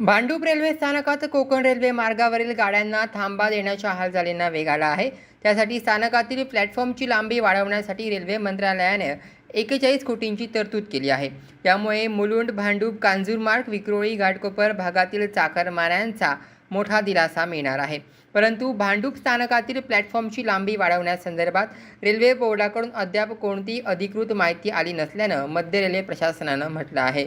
Bhandup railway स्थानकात Konkan railway मार्गावरील गाड्यांना थांबा देण्याच्या हालचालींना वेग आला आहे. त्यासाठी स्थानकातील प्लॅटफॉर्मची लांबी वाढवण्यासाठी रेल्वे मंत्रालयाने एकेचाळीस कोटींची तरतूद केली आहे. त्यामुळे मुलुंड भांडूप कांजूरमार्ग विक्रोळी घाटकोपर भागातील चाकरमान्यांचा मोठा दिलासा मिळणार आहे. परंतु भांडूप स्थानकातील प्लॅटफॉर्मची लांबी वाढवण्यासंदर्भात रेल्वे बोर्डाकडून अद्याप कोणतीही अधिकृत माहिती आली नसल्यानं मध्य रेल्वे प्रशासनानं म्हटलं आहे.